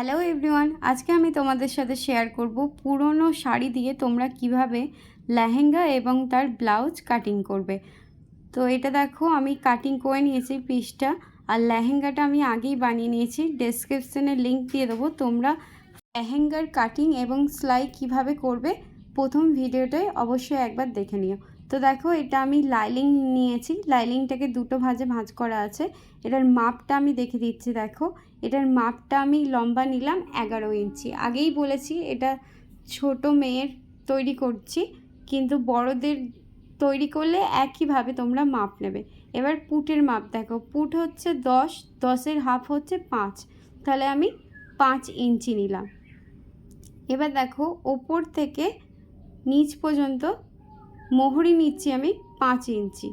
Hello everyone আজকে আমি তোমাদের সাথে শেয়ার করব পুরনো শাড়ি দিয়ে তোমরা কীভাবে লেহেঙ্গা এবং তার ব্লাউজ কাটিং করবে। তো এটা দেখো, আমি কাটিং করে নিয়েছি পিসটা আর লেহেঙ্গাটা আমি আগেই বানিয়ে নিয়েছি। ডেসক্রিপশনে লিঙ্ক দিয়ে দেবো। তোমরা লেহেঙ্গার কাটিং এবং সেলাই কীভাবে করবে, প্রথম ভিডিওটায় অবশ্যই একবার দেখে নিও। তো দেখো, এটা আমি লাইলিং নিয়েছি। লাইলিংটাকে দুটো ভাজে ভাঁজ করা আছে। এটার মাপটা আমি দেখে দিচ্ছি, দেখো। এটার মাপটা আমি লম্বা নিলাম এগারো ইঞ্চি। আগেই বলেছি, এটা ছোট মেয়ের তৈরি করছি, কিন্তু বড়দের তৈরি করলে একইভাবে তোমরা মাপ নেবে। এবার পুটের মাপ, দেখো। পুট হচ্ছে দশ, দশের হাফ হচ্ছে পাঁচ। তাহলে আমি পাঁচ ইঞ্চি নিলাম। এবার দেখো, ওপর থেকে নিচ পর্যন্ত মোহরি নিচ্ছি আমি পাঁচ ইঞ্চি।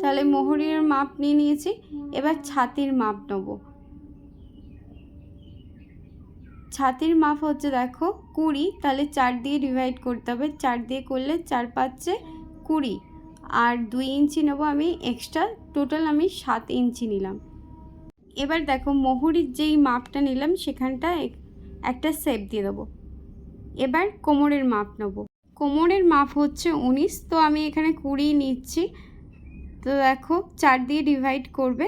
তাহলে মোহরির মাপ নিয়ে নিয়েছি, এবার ছাতির মাপ নেব। ছাতির মাপ হচ্ছে দেখো কুড়ি, তাহলে চার দিয়ে ডিভাইড করতে হবে, চার দিয়ে করলে চার পাঁচে কুড়ি। আর দুই ইঞ্চি নেব আমি এক্সট্রা টোটাল আমি সাত ইঞ্চি নিলাম। এবার দেখো মোহরির যেই মাপটা নিলাম সেখানটা একটা সেপ দিয়ে দেবো। এবার কোমরের মাপ নেব। কোমরের মাপ হচ্ছে উনিশ, তো আমি এখানে কুড়ি নিচ্ছি। তো দেখো, চার দিয়ে ডিভাইড করবে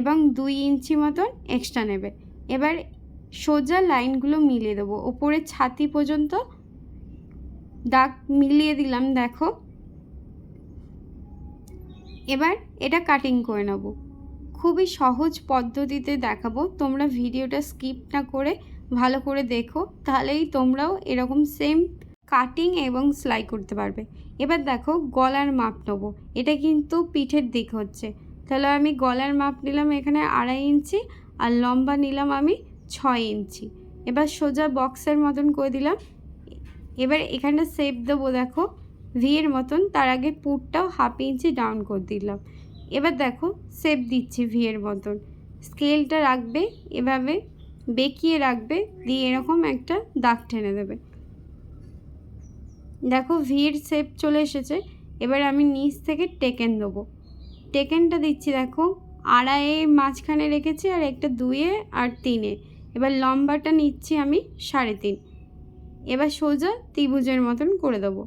এবং দুই ইঞ্চি মতন এক্সট্রা নেবে। এবার সোজা লাইনগুলো মিলিয়ে দেবো। ওপরে ছাতি পর্যন্ত দাগ মিলিয়ে দিলাম, দেখো। এবার এটা কাটিং করে নেব। খুবই সহজ পদ্ধতিতে দেখাবো। তোমরা ভিডিওটা স্কিপ না করে ভালো করে দেখো, তাহলেই তোমরাও এরকম সেম কাটিং এবং সেলাই করতে পারবে। এবার দেখো গলার মাপ নেব। এটা কিন্তু পিঠের দিক হচ্ছে। তাহলে আমি গলার মাপ নিলাম এখানে আড়াই ইঞ্চি আর লম্বা নিলাম আমি ছয় ইঞ্চি। এবার সোজা বক্সের মতন করে দিলাম। এবার এখানে সেপ দেবো দেখো ভিয়ের মতন। তার আগে পুরটাও হাফ ইঞ্চি ডাউন করে দিলাম। এবার দেখো সেপ দিচ্ছি ভিয়ের মতন। স্কেলটা রাখবে, এভাবে বেঁকিয়ে রাখবে, দিয়ে এরকম একটা দাগ টেনে দেবে। দেখো ভির শেপ চলে এসেছে। এবার আমি নিচ থেকে টেকেন দেবো। টেকেনটা দিচ্ছি দেখো। আড়াইয়ে মাঝখানে রেখেছি আর একটা দুয়ে আর তিনে। এবার লম্বাটা নিচ্ছি আমি সাড়ে তিন। এবার সোজা ত্রিভুজের মতন করে দেবো।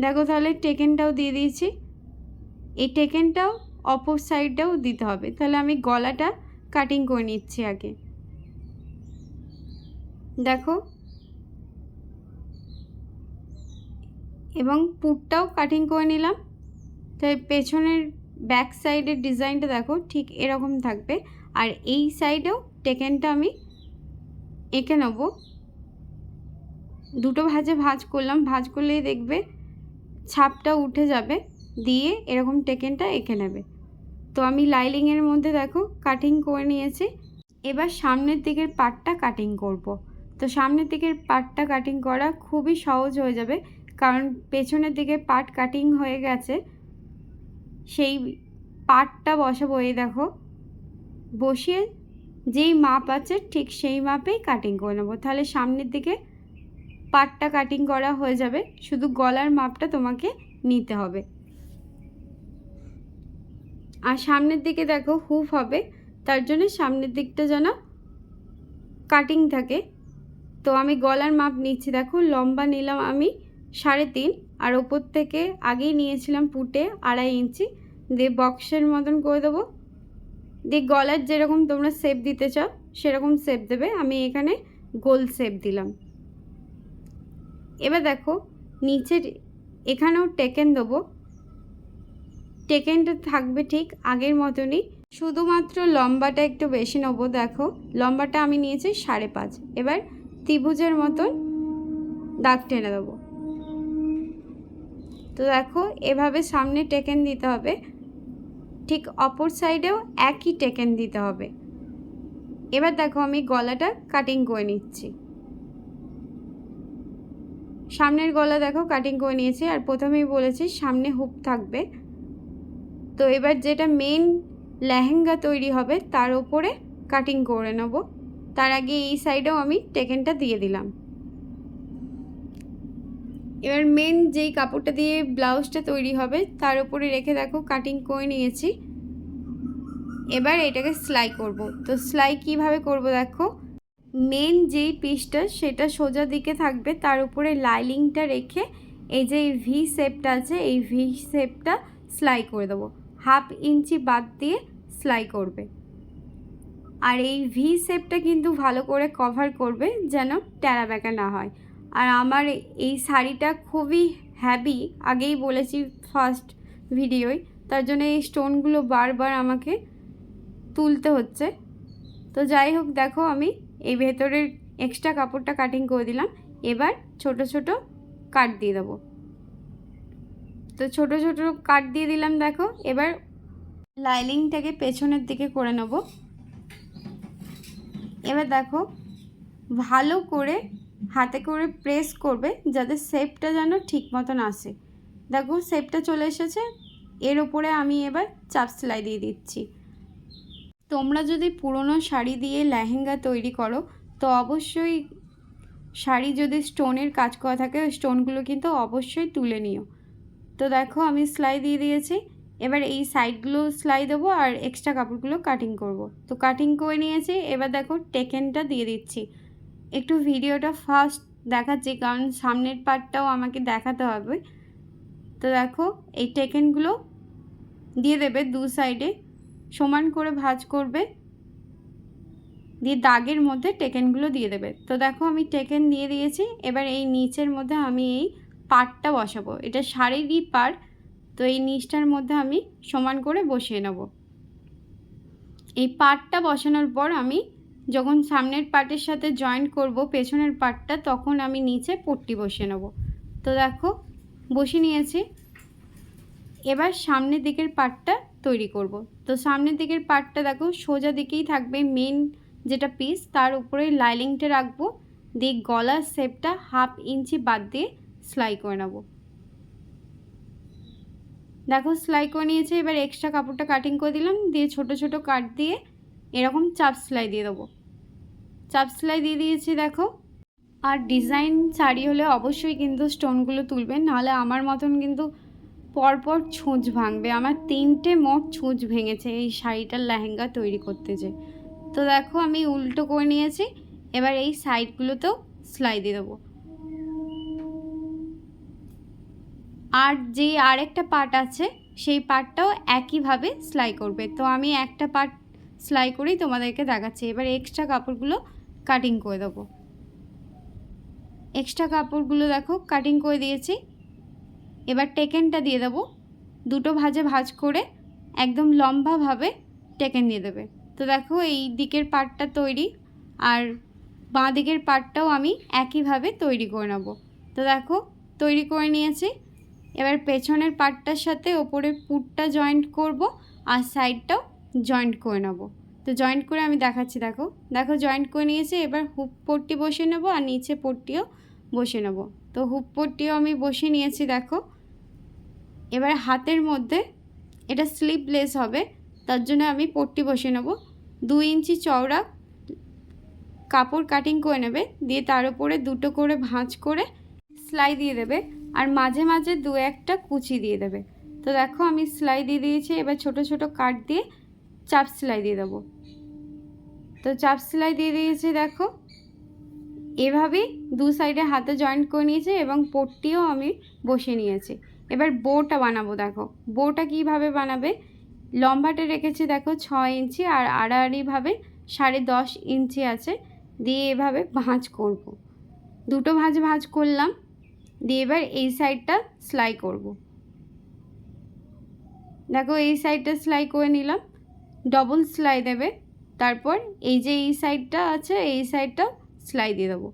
দেখো তাহলে টেকেনটাও দিয়ে দিয়েছি। এই টেকেনটাও অপর সাইডটাও দিতে হবে। তাহলে আমি গলাটা কাটিং করে নিচ্ছি আগে। দেখো এবং পুটটাও কাটিং করে নিলাম। তাই পেছনের ব্যাক সাইডের ডিজাইনটা দেখো, ঠিক এরকম থাকবে। আর এই সাইডেও টেকেনটা আমি এঁকে নেব। দুটো ভাজে ভাজ করলাম, ভাজ করলেই দেখবে ছাপটা উঠে যাবে, দিয়ে এরকম টেকেনটা এঁকে নেবে। তো আমি লাইলিংয়ের মধ্যে দেখো কাটিং করে নিয়েছি। এবার সামনের দিকের পার্টটা কাটিং করব। তো সামনের দিকের পার্টটা কাটিং করা খুবই সহজ হয়ে যাবে। কারণ পেছনের দিকে পার্ট কাটিং হয়ে গেছে, সেই পার্টটা বসাবো, এই দেখো। বসিয়ে যেই মাপ আছে, ঠিক সেই মাপেই কাটিং করে নেব। তাহলে সামনের দিকে পার্টটা কাটিং করা হয়ে যাবে, শুধু গলার মাপটা তোমাকে নিতে হবে। আর সামনের দিকে দেখো, হুফ হবে, তার জন্য সামনের দিকটা যেন কাটিং থাকে। তো আমি গলার মাপ নিচ্ছি, দেখো, লম্বা নিলাম আমি সাড়ে তিন, আর ওপর থেকে আগেই নিয়েছিলাম পুটে আড়াই ইঞ্চি। দিয়ে বক্সের মতন করে দেবো। দিয়ে গলার যেরকম তোমরা শেপ দিতে চাও, সেরকম শেপ দেবে। আমি এখানে গোল শেপ দিলাম। এবার দেখো, নিচের এখানেও টেকেন দেবো। টেকেনটা থাকবে ঠিক আগের মতনই। শুধুমাত্র লম্বাটা একটু বেশি নেব, দেখো। লম্বাটা আমি নিয়েছি সাড়ে পাঁচ। এবার ত্রিভুজের মতন দাগ টেনে দেবো। তো দেখো, এভাবে সামনে টেকেন দিতে হবে। ঠিক অপর সাইডেও একই টেকেন দিতে হবে। এবার দেখো, আমি গলাটা কাটিং করে নিচ্ছি। সামনের গলা দেখো কাটিং করে নিয়েছি। আর প্রথমেই বলেছি, সামনে হুপ থাকবে। তো এবার যেটা মেন লেহেঙ্গা তৈরি হবে, তার উপরে কাটিং করে নেব। তার আগে এই সাইডেও আমি টেকেনটা দিয়ে দিলাম। এবার মেন যেই কাপড়টা দিয়ে ব্লাউজটা তৈরি হবে, তার উপরে রেখে দেখো কাটিং করে নিয়েছি। এবার এটাকে সেলাই করব। তো সেলাই কীভাবে করব দেখো মেন যেই পিসটা সেটা সোজা দিকে থাকবে, তার উপরে লাইলিংটা রেখে এই যে ভি শেপটা আছে, এই ভি শেপটা সেলাই করে দেবো। হাফ ইঞ্চি বাদ দিয়ে সেলাই করবে। আর এই ভি শেপটা কিন্তু ভালো করে কভার করবে, যেন ট্যারা ব্যাকা না হয়। আর আমার এই শাড়িটা খুবই হ্যাভি আগেই বলেছি ফার্স্ট ভিডিওয় তার জন্য এই স্টোনগুলো বারবার আমাকে তুলতে হচ্ছে। তো যাই হোক, দেখো আমি এই ভেতরের এক্সট্রা কাপড়টা কাটিং করে দিলাম, এবার ছোট ছোট কাট দিয়ে দেবো। তো ছোট ছোট কাট দিয়ে দিলাম, দেখো, এবার লাইলিংটাকে পেছনের দিকে করে নেব। এবার দেখো, ভালো করে হাতে করে প্রেস করবে যাতে শেপটা যেন ঠিক মতন আসে। দেখো শেপটা চলে এসেছে, এর ওপরে আমি এবার চাপ সেলাই দিয়ে দিচ্ছি। তোমরা যদি পুরনো শাড়ি দিয়ে লেহেঙ্গা তৈরি করো, তো অবশ্যই শাড়ি যদি স্টোনের কাজ করা থাকে, ওই স্টোনগুলো কিন্তু অবশ্যই তুলে নিও। তো দেখো আমি সেলাই দিয়ে দিয়েছি, এবার এই সাইডগুলো সেলাই দেবো আর এক্সট্রা কাপড়গুলো কাটিং করব। তো কাটিং করে নিয়েছি, এবার দেখো টেকেনটা দিয়ে দিচ্ছি। একটু ভিডিওটা ফার্স্ট দেখাচ্ছি, কারণ সামনের পার্টটাও আমাকে দেখাতে হবে। তো দেখো, এই টেকেনগুলো দিয়ে দেবে দু সাইডে সমান করে ভাঁজ করবে। দিয়ে দাগের মধ্যে টেকেনগুলো দিয়ে দেবে। তো দেখো, আমি টেকেন দিয়ে দিয়েছি, এবার এই নিচের মধ্যে আমি এই পাটটা বসাবো। এটা শাড়িরই পাড় তো এই নিচটার মধ্যে আমি সমান করে বসিয়ে নেব। এই পাটটা বসানোর পর আমি যখন সামনের পার্টের সাথে জয়েন্ট করব, পেছনের পার্টটা তখন আমি নিচে পট্টি বসিয়ে নেব। তো দেখো, বসিয়ে নিয়েছি। এবার সামনের দিকের পার্টটা তৈরি করব। তো সামনের দিকের পার্টটা দেখো, সোজা দিকেই থাকবে মেন যেটা পিস তার উপরে লাইলিংটা রাখব, দিয়ে গলার শেপটা হাফ ইঞ্চি বাদ দিয়ে সেলাই করে নেব। দেখো সেলাই করে নিয়েছে, এবার এক্সট্রা কাপড়টা কাটিং করে দিলাম, দিয়ে ছোট ছোট কাট দিয়ে এরকম চাপ সেলাই দিয়ে দেবো। চাপ সেলাই দিয়ে দিয়েছি, দেখো। আর ডিজাইন শাড়ি হলে অবশ্যই কিন্তু স্টোনগুলো তুলবেন নাহলে আমার মতন কিন্তু পরপর ছুঁচ ভাঙবে। আমার তিনটে মোট ছুঁচ ভেঙেছে এই শাড়িটার লেহেঙ্গা তৈরি করতে যে। তো দেখো, আমি উল্টো করে নিয়েছি, এবার এই সাইডগুলোতেও সেলাই দিয়ে দেবো। আর যে আরেকটা পার্ট আছে, সেই পার্টটাও একইভাবে সেলাই করবে। তো আমি একটা পার্ট সেলাই করেই তোমাদেরকে দেখাচ্ছি। এবার এক্সট্রা কাপড়গুলো কাটিং করে দেবো। এক্সট্রা কাপড়গুলো দেখো কাটিং করে দিয়েছি। এবার টেকেনটা দিয়ে দেবো। দুটো ভাজে ভাজ করে একদম লম্বাভাবে টেকেন দিয়ে দেবে। তো দেখো এই দিকের পার্টটা তৈরি আর বাঁ দিকের পার্টটাও আমি একইভাবে তৈরি করে নেব। তো দেখো তৈরি করে নিয়েছি। এবার পেছনের পার্টটার সাথে ওপরের পুটটা জয়েন্ট করব আর সাইডটাও জয়েন্ট করে নেব। তো জয়েন্ট করে আমি দেখাচ্ছি, দেখো। দেখো জয়েন্ট করে নিয়েছি, এবার হুপ পট্টি বসিয়ে নেব আর নিচে পট্টিও বসিয়ে নেব। তো হুপ পট্টিও আমি বসিয়ে নিয়েছি, দেখো। এবার হাতের মধ্যে এটা স্লিপলেস হবে, তার জন্য আমি পট্টি বসিয়ে নেব। দু ইঞ্চি চওড়া কাপড় কাটিং করে নেবে, দিয়ে তার উপরে দুটো করে ভাঁজ করে সেলাই দিয়ে দেবে আর মাঝে মাঝে দু একটা কুচি দিয়ে দেবে। তো দেখো, আমি সেলাই দিয়ে দিয়েছি, এবার ছোট ছোট কাট দিয়ে চাপ সেলাই দিয়ে দেবো। তো চাপ সেলাই দিয়ে দিয়েছি, দেখো। এভাবেই দু সাইডে হাতে জয়েন্ট করে নিয়েছি এবং পট্টিও আমি বসিয়ে নিয়েছি। এবার বোটা বানাবো, দেখো। বোটা কীভাবে বানাবে? লম্বাটা রেখেছি, দেখো ছ ইঞ্চি আর আড়াআড়িভাবে সাড়ে দশ ইঞ্চি আছে। দিয়ে এভাবে ভাঁজ করব। দুটো ভাঁজ ভাঁজ করলাম। দিয়ে এবার এই সাইডটা সেলাই করব। দেখো, এই সাইডটা সেলাই করে নিলাম। ডবল সেলাই দেবে। তারপর এই যে এই সাইডটা আছে, এই সাইডটা সেলাই দিয়ে দেবো।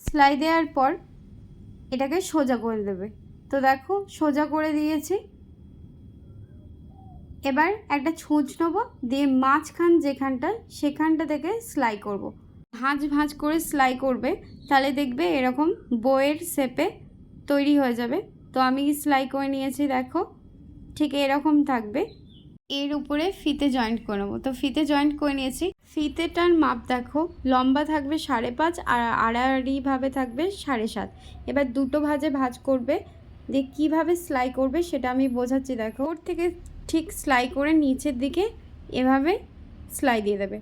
সেলাই দেওয়ার পর এটাকে সোজা করে দেবে। তো দেখো, সোজা করে দিয়েছি। এবার একটা ছুঁচ নেব, দিয়ে মাঝখান যেখানটা, সেখানটা থেকে সেলাই করব। ভাঁজ ভাঁজ করে সেলাই করবে, তাহলে দেখবে এরকম বইয়ের শেপে তৈরি হয়ে যাবে। তো আমি সেলাই করে নিয়েছি, দেখো। ঠিক এরকম থাকবে। এর উপরে ফিতে জয়েন্ট করে নেব। তো ফিতে জয়েন্ট করে নিয়েছি। ফিতেটার মাপ দেখো, লম্বা থাকবে সাড়ে পাঁচ আর আড়াআড়িভাবে থাকবে সাড়ে সাত। এবার দুটো ভাজে ভাজ করবে, দিয়ে কীভাবে সেলাই করবে সেটা আমি বোঝাচ্ছি দেখো। ওর থেকে ঠিক সেলাই করে নিচের দিকে এভাবে সেলাই দিয়ে দেবে।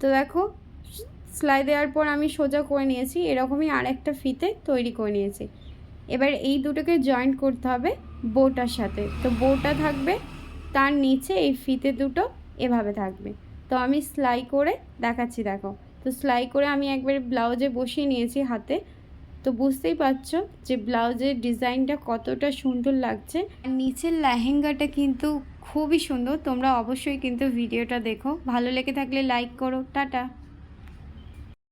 তো দেখো সেলাই দেওয়ার পর আমি সোজা করে নিয়েছি, এরকমই আরেকটা ফিতে তৈরি করে নিয়েছি। এবার এই দুটোকে জয়েন্ট করতে হবে বোটার সাথে। তো বোটা থাকবে তার নিচে এই ফিতে দুটো এভাবে থাকবে। তো আমি সেলাই করে দেখাচ্ছি, দেখো। তো সেলাই করে আমি একবার ব্লাউজে বসিয়ে নিয়েছি হাতে। তো বুঝতেই পারছ যে ব্লাউজের ডিজাইনটা কতটা সুন্দর লাগছে। আর নিচের লেহেঙ্গাটা কিন্তু খুবই সুন্দর, তোমরা অবশ্যই কিন্তু ভিডিওটা দেখো। ভালো লেগে থাকলে লাইক করো। টাটা।